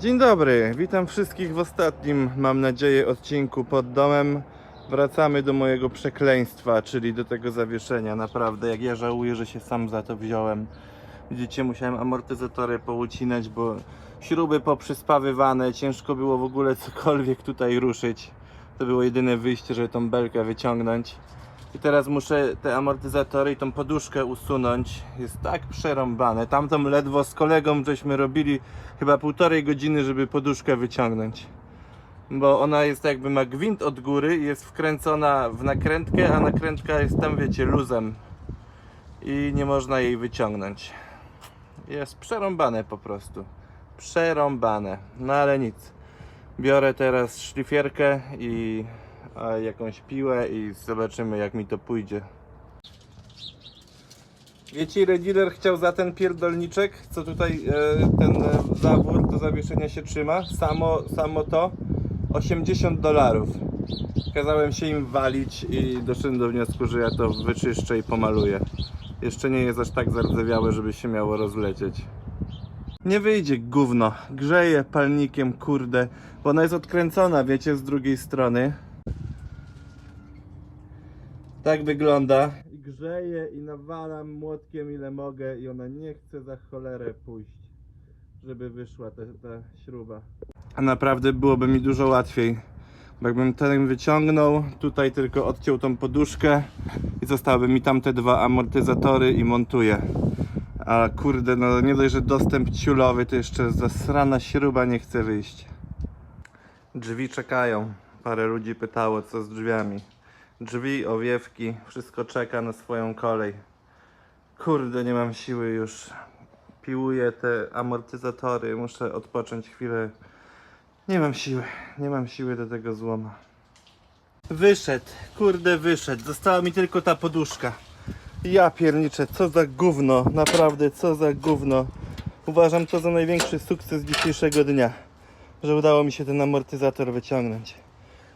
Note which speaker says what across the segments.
Speaker 1: Dzień dobry, witam wszystkich w ostatnim, mam nadzieję, odcinku pod domem. Wracamy do mojego przekleństwa, czyli do tego zawieszenia. Naprawdę, jak ja żałuję, że się sam za to wziąłem. Widzicie, musiałem amortyzatory poucinać, bo śruby poprzyspawywane, ciężko było w ogóle cokolwiek tutaj ruszyć. To było jedyne wyjście, żeby tą belkę wyciągnąć. I teraz muszę te amortyzatory i tą poduszkę usunąć. Jest tak przerąbane. Tamtą ledwo z kolegą żeśmy robili chyba półtorej godziny, żeby poduszkę wyciągnąć. Bo ona jest jakby ma gwint od góry jest wkręcona w nakrętkę, a nakrętka jest tam, wiecie, luzem. I nie można jej wyciągnąć. Jest przerąbane po prostu. Przerąbane. No ale nic. Biorę teraz szlifierkę i jakąś piłę i zobaczymy jak mi to pójdzie. Wiecie ile dealer chciał za ten pierdolniczek, co tutaj e, ten e, zawór do zawieszenia się trzyma? Samo, samo to 80 dolarów. Kazałem się im walić i doszedłem do wniosku, że ja to wyczyszczę i pomaluję. Jeszcze nie jest aż tak zardzewiałe, żeby się miało rozlecieć. Nie wyjdzie gówno. Grzeje palnikiem, kurde, bo ona jest odkręcona, wiecie, z drugiej strony. Tak wygląda. I grzeje i nawalam młotkiem ile mogę i ona nie chce za cholerę pójść, żeby wyszła ta, ta śruba. A naprawdę byłoby mi dużo łatwiej. Bo jakbym ten wyciągnął, tutaj tylko odciął tą poduszkę i zostałyby mi tam te dwa amortyzatory i montuję. A kurde, no nie dość, że dostęp ciulowy, to jeszcze zasrana śruba nie chce wyjść. Drzwi czekają. Parę ludzi pytało, co z drzwiami. Drzwi, owiewki, wszystko czeka na swoją kolej. Kurde, nie mam siły już. Piłuję te amortyzatory, muszę odpocząć chwilę. Nie mam siły, nie mam siły do tego złoma. Wyszedł, kurde wyszedł. Została mi tylko ta poduszka. Ja pierniczę, co za gówno, naprawdę co za gówno. Uważam to za największy sukces dzisiejszego dnia, że udało mi się ten amortyzator wyciągnąć.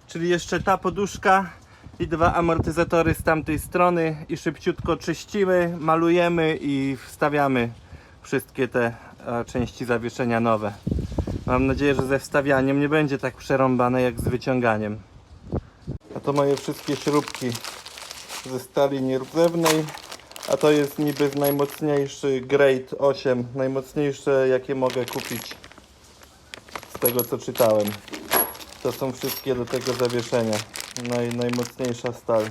Speaker 1: Czyli jeszcze ta poduszka i dwa amortyzatory z tamtej strony i szybciutko czyścimy, malujemy i wstawiamy wszystkie te e, części zawieszenia nowe. Mam nadzieję, że ze wstawianiem nie będzie tak przerąbane jak z wyciąganiem. A to moje wszystkie śrubki ze stali nierdzewnej, a to jest niby najmocniejszy grade 8, najmocniejsze jakie mogę kupić z tego co czytałem. To są wszystkie do tego zawieszenia. Naj, najmocniejsza stal.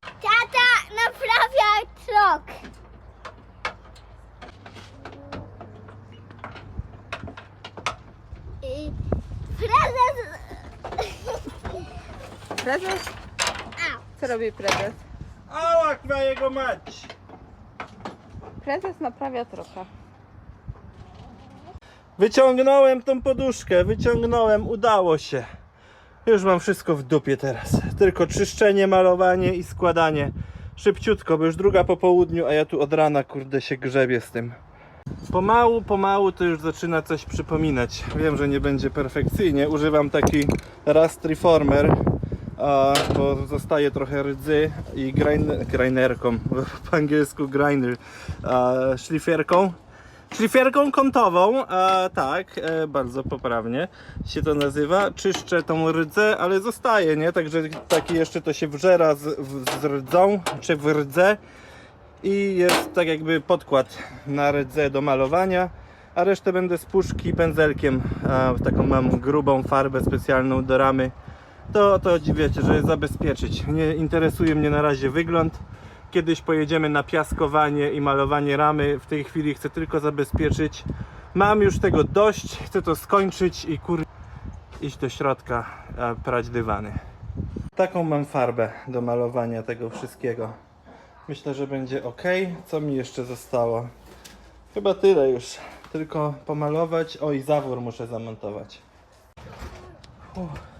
Speaker 2: Tata naprawia trok. I prezes...
Speaker 3: Prezes?
Speaker 2: A,
Speaker 3: Co robi prezes?
Speaker 1: Ała, kwa jego mać!
Speaker 3: Prezes naprawia trochę.
Speaker 1: Wyciągnąłem tą poduszkę, wyciągnąłem, udało się. Już mam wszystko w dupie teraz. Tylko czyszczenie, malowanie i składanie. Szybciutko, bo już druga po południu, a ja tu od rana kurde się grzebię z tym. Pomału, pomału to już zaczyna coś przypominać. Wiem, że nie będzie perfekcyjnie. Używam taki Rust Reformer, a, bo zostaje trochę rdzy i grind, grinderką, po angielsku grinder, szlifierką. Szlifierką kątową, a tak, e, bardzo poprawnie się to nazywa. Czyszczę tą rdzę, ale zostaje, nie? Także taki jeszcze to się wżera z, z rdzą, czy w rdzę i jest tak jakby podkład na rdzę do malowania, a resztę będę z puszki pędzelkiem, a, taką mam grubą farbę specjalną do ramy. To, to wiecie, żeby zabezpieczyć. Nie interesuje mnie na razie wygląd. Kiedyś pojedziemy na piaskowanie i malowanie ramy. W tej chwili chcę tylko zabezpieczyć. Mam już tego dość, chcę to skończyć i kur... iść do środka prać dywany. Taką mam farbę do malowania tego wszystkiego. Myślę, że będzie ok. Co mi jeszcze zostało? Chyba tyle już. Tylko pomalować. O i zawór muszę zamontować. Uff.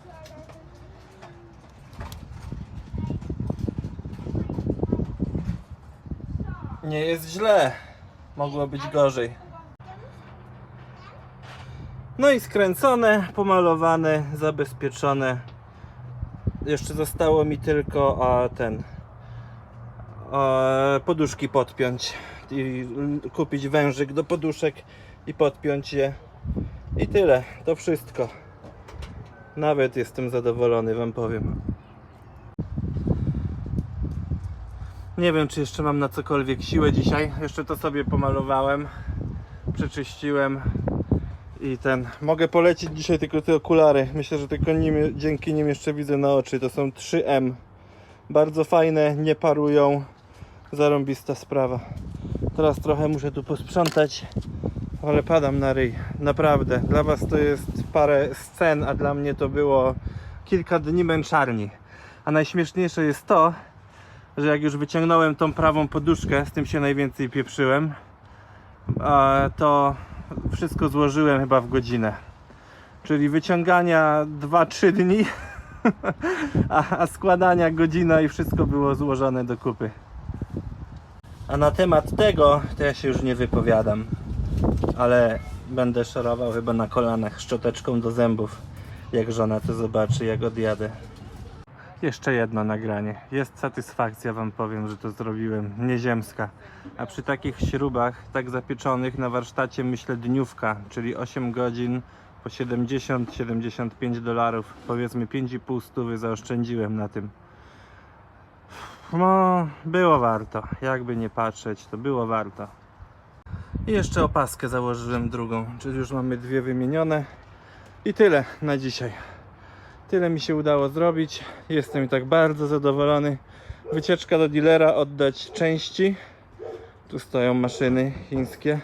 Speaker 1: Nie jest źle. Mogło być gorzej. No i skręcone, pomalowane, zabezpieczone. Jeszcze zostało mi tylko a, ten a, poduszki podpiąć i kupić wężyk do poduszek i podpiąć je I tyle, to wszystko. Nawet jestem zadowolony, wam powiem. Nie wiem, czy jeszcze mam na cokolwiek siłę dzisiaj. Jeszcze to sobie pomalowałem, przeczyściłem i ten. Mogę polecić dzisiaj tylko te okulary. Myślę, że tylko nim, dzięki nim jeszcze widzę na oczy. To są 3M. Bardzo fajne, nie parują. Zarąbista sprawa. Teraz trochę muszę tu posprzątać, ale padam na ryj. Naprawdę. Dla Was to jest parę scen, a dla mnie to było kilka dni męczarni. A najśmieszniejsze jest to, że jak już wyciągnąłem tą prawą poduszkę, z tym się najwięcej pieprzyłem, to wszystko złożyłem chyba w godzinę. Czyli wyciągania 2-3 dni, a składania godzina i wszystko było złożone do kupy. A na temat tego to ja się już nie wypowiadam, ale będę szorował chyba na kolanach szczoteczką do zębów, jak żona to zobaczy, jak odjadę. Jeszcze jedno nagranie. Jest satysfakcja, Wam powiem, że to zrobiłem. Nieziemska. A przy takich śrubach, tak zapieczonych na warsztacie, myślę dniówka, czyli 8 godzin po 70-75 dolarów. Powiedzmy 5,5 stówy zaoszczędziłem na tym. No, było warto. Jakby nie patrzeć, to było warto. I jeszcze opaskę założyłem drugą, czyli już mamy dwie wymienione. I tyle na dzisiaj. Tyle mi się udało zrobić. Jestem i tak bardzo zadowolony. Wycieczka do dealera, oddać części. Tu stoją maszyny chińskie.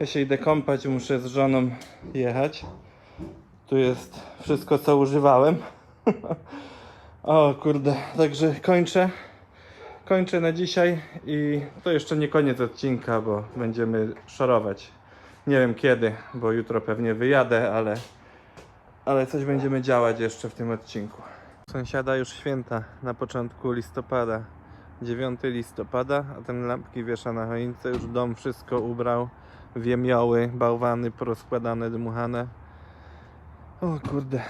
Speaker 1: Ja się idę kąpać, muszę z żoną jechać. Tu jest wszystko, co używałem. o kurde, także kończę. Kończę na dzisiaj i to jeszcze nie koniec odcinka, bo będziemy szorować. Nie wiem kiedy, bo jutro pewnie wyjadę, ale ale coś będziemy działać jeszcze w tym odcinku. Sąsiada już święta na początku listopada. 9 listopada, a ten lampki wiesza na choince. Już dom wszystko ubrał. Wiemioły, bałwany porozkładane, dmuchane. O kurde.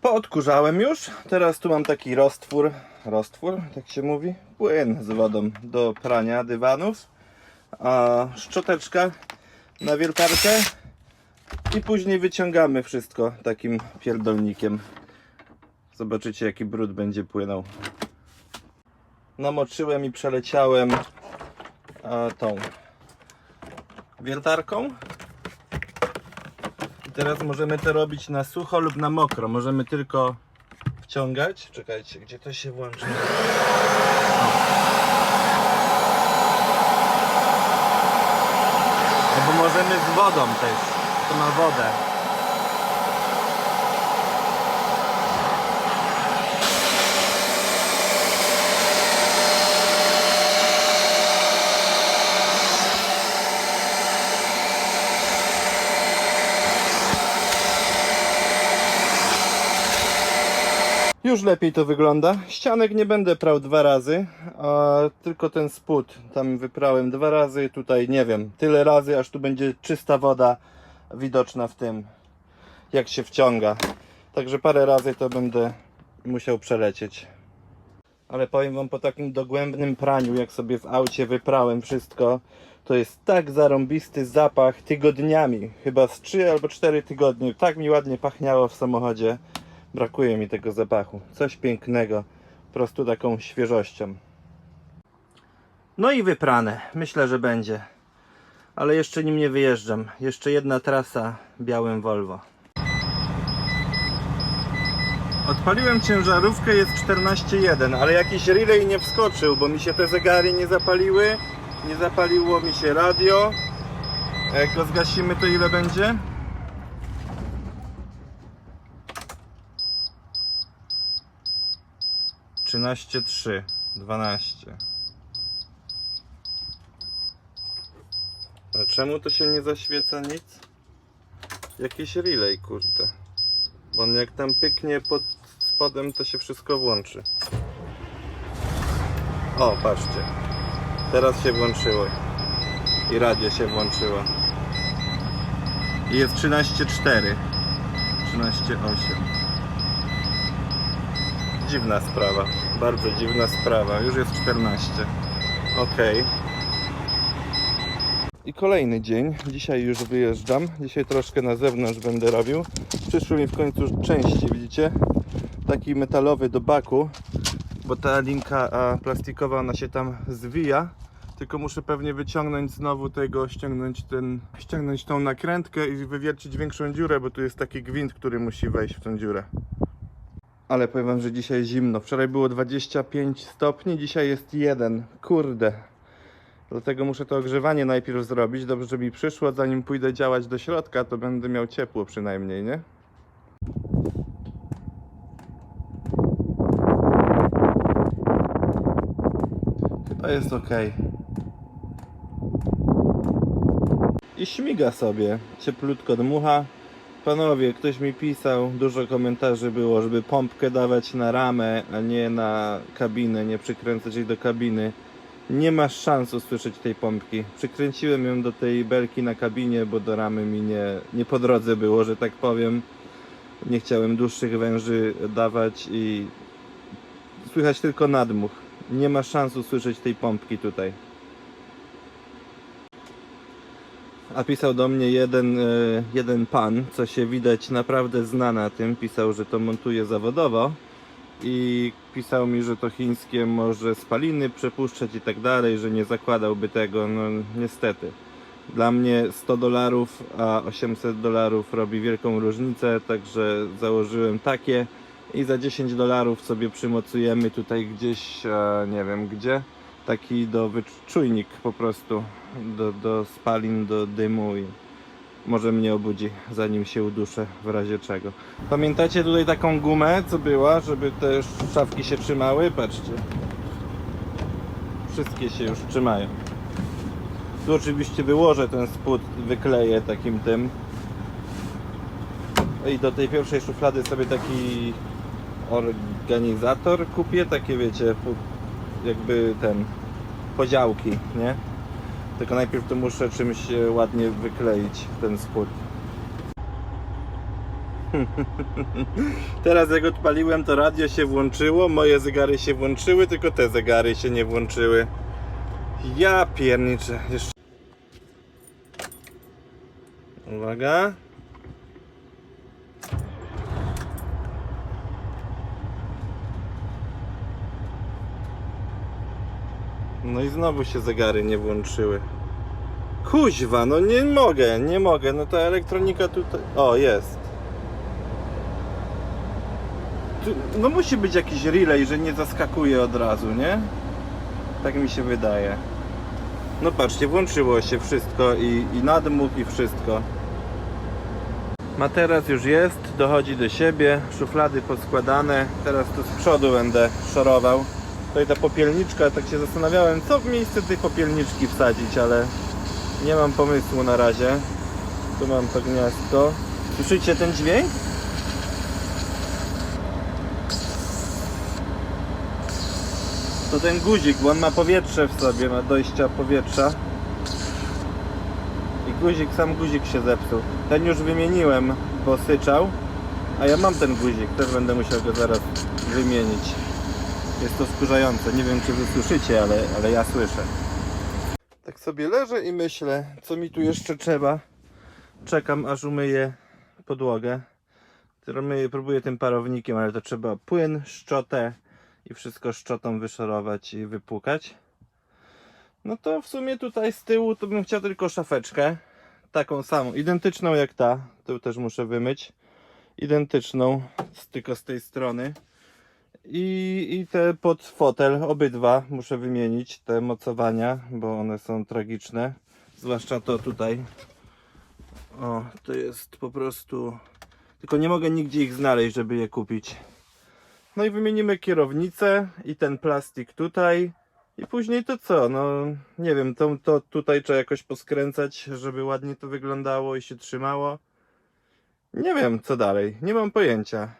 Speaker 1: Poodkurzałem już. Teraz tu mam taki roztwór. Roztwór, tak się mówi. Płyn z wodą do prania dywanów. A szczoteczka na wiertarkę. I później wyciągamy wszystko takim pierdolnikiem. Zobaczycie jaki brud będzie płynął. Namoczyłem i przeleciałem tą wiertarką. I teraz możemy to robić na sucho lub na mokro. Możemy tylko wciągać. Czekajcie, gdzie to się włączy? Albo możemy z wodą też. To ma wodę. Już lepiej to wygląda. Ścianek nie będę prał dwa razy, a tylko ten spód tam wyprałem dwa razy. Tutaj nie wiem, tyle razy, aż tu będzie czysta woda widoczna w tym, jak się wciąga. Także parę razy to będę musiał przelecieć. Ale powiem Wam po takim dogłębnym praniu, jak sobie w aucie wyprałem wszystko, to jest tak zarąbisty zapach tygodniami. Chyba z 3 albo 4 tygodnie. Tak mi ładnie pachniało w samochodzie. Brakuje mi tego zapachu. Coś pięknego. Po prostu taką świeżością. No i wyprane. Myślę, że będzie. Ale jeszcze nim nie wyjeżdżam. Jeszcze jedna trasa białym Volvo. Odpaliłem ciężarówkę, jest 14.1, ale jakiś relay nie wskoczył, bo mi się te zegary nie zapaliły. Nie zapaliło mi się radio. Jak go zgasimy, to ile będzie? Trzynaście trzy, dwanaście. Czemu to się nie zaświeca nic? Jakiś relay, kurde. Bo on jak tam pyknie pod spodem, to się wszystko włączy. O, patrzcie. Teraz się włączyło. I radio się włączyło. I jest 13.4. 13.8. Dziwna sprawa. Bardzo dziwna sprawa. Już jest 14. Ok. I kolejny dzień. Dzisiaj już wyjeżdżam. Dzisiaj troszkę na zewnątrz będę robił. Przyszły mi w końcu części, widzicie? Taki metalowy do baku, bo ta linka plastikowa ona się tam zwija. Tylko muszę pewnie wyciągnąć znowu tego, ściągnąć ten, ściągnąć tą nakrętkę i wywiercić większą dziurę, bo tu jest taki gwint, który musi wejść w tą dziurę. Ale powiem wam, że dzisiaj zimno. Wczoraj było 25 stopni, dzisiaj jest 1. Kurde. Dlatego muszę to ogrzewanie najpierw zrobić. Dobrze, żeby mi przyszło, zanim pójdę działać do środka, to będę miał ciepło przynajmniej, nie? Chyba jest ok. I śmiga sobie, cieplutko dmucha. Panowie, ktoś mi pisał, dużo komentarzy było, żeby pompkę dawać na ramę, a nie na kabinę, nie przykręcać jej do kabiny. Nie masz szans usłyszeć tej pompki. Przykręciłem ją do tej belki na kabinie, bo do ramy mi nie, nie po drodze było, że tak powiem. Nie chciałem dłuższych węży dawać i słychać tylko nadmuch. Nie ma szans usłyszeć tej pompki tutaj. A pisał do mnie jeden, e, jeden pan, co się widać naprawdę zna na tym. Pisał, że to montuje zawodowo i pisał mi, że to chińskie może spaliny przepuszczać i tak dalej, że nie zakładałby tego. No niestety. Dla mnie 100 dolarów, a 800 dolarów robi wielką różnicę, także założyłem takie i za 10 dolarów sobie przymocujemy tutaj gdzieś, e, nie wiem gdzie, taki do wyczujnik po prostu do, do spalin, do dymu i może mnie obudzi zanim się uduszę w razie czego. Pamiętacie tutaj taką gumę co była, żeby te szafki się trzymały? Patrzcie. Wszystkie się już trzymają. Tu oczywiście wyłożę ten spód, wykleję takim tym. I do tej pierwszej szuflady sobie taki organizator kupię, takie wiecie, jakby ten podziałki, nie? Tylko najpierw to muszę czymś e, ładnie wykleić ten spód. Teraz jak odpaliłem to radio się włączyło, moje zegary się włączyły, tylko te zegary się nie włączyły. Ja pierniczę. Jeszcze... Uwaga. No i znowu się zegary nie włączyły. Kuźwa, no nie mogę, nie mogę. No ta elektronika tutaj. O, jest. Tu, no musi być jakiś relay, że nie zaskakuje od razu, nie? Tak mi się wydaje. No patrzcie, włączyło się wszystko i, i i wszystko. Materac już jest, dochodzi do siebie, szuflady poskładane. Teraz tu z przodu będę szorował. Tutaj ta popielniczka, tak się zastanawiałem, co w miejsce tej popielniczki wsadzić, ale nie mam pomysłu na razie. Tu mam to gniazdko. Słyszycie ten dźwięk? To ten guzik, bo on ma powietrze w sobie, ma dojścia powietrza. I guzik, sam guzik się zepsuł. Ten już wymieniłem, bo syczał. A ja mam ten guzik, też będę musiał go zaraz wymienić. Jest to skurzające. Nie wiem, czy wy słyszycie, ale, ale ja słyszę. Tak sobie leżę i myślę, co mi tu jeszcze trzeba. Czekam, aż umyję podłogę. Próbuję tym parownikiem, ale to trzeba płyn, szczotę i wszystko szczotą wyszorować i wypłukać. No to w sumie tutaj z tyłu to bym chciał tylko szafeczkę. Taką samą, identyczną jak ta. Tu też muszę wymyć. Identyczną, tylko z tej strony. I, I te pod fotel, obydwa muszę wymienić, te mocowania, bo one są tragiczne. Zwłaszcza to tutaj. O, to jest po prostu. Tylko nie mogę nigdzie ich znaleźć, żeby je kupić. No i wymienimy kierownicę i ten plastik tutaj. I później to co? No nie wiem, to, to tutaj trzeba jakoś poskręcać, żeby ładnie to wyglądało i się trzymało. Nie wiem co dalej, nie mam pojęcia.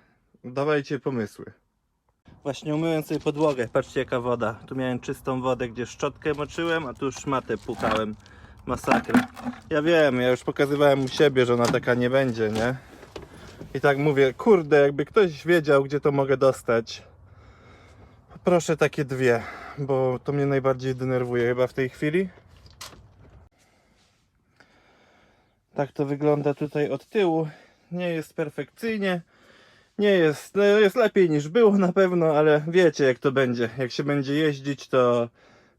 Speaker 1: Dawajcie pomysły. Właśnie umyłem sobie podłogę. Patrzcie jaka woda. Tu miałem czystą wodę, gdzie szczotkę moczyłem, a tu szmatę pukałem. Masakra. Ja wiem, ja już pokazywałem u siebie, że ona taka nie będzie, nie? I tak mówię, kurde, jakby ktoś wiedział, gdzie to mogę dostać. Proszę takie dwie, bo to mnie najbardziej denerwuje chyba w tej chwili. Tak to wygląda tutaj od tyłu. Nie jest perfekcyjnie. Nie jest, no jest lepiej niż było na pewno, ale wiecie jak to będzie. Jak się będzie jeździć, to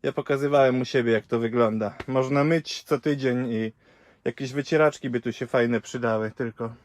Speaker 1: ja pokazywałem u siebie jak to wygląda. Można myć co tydzień i jakieś wycieraczki by tu się fajne przydały tylko.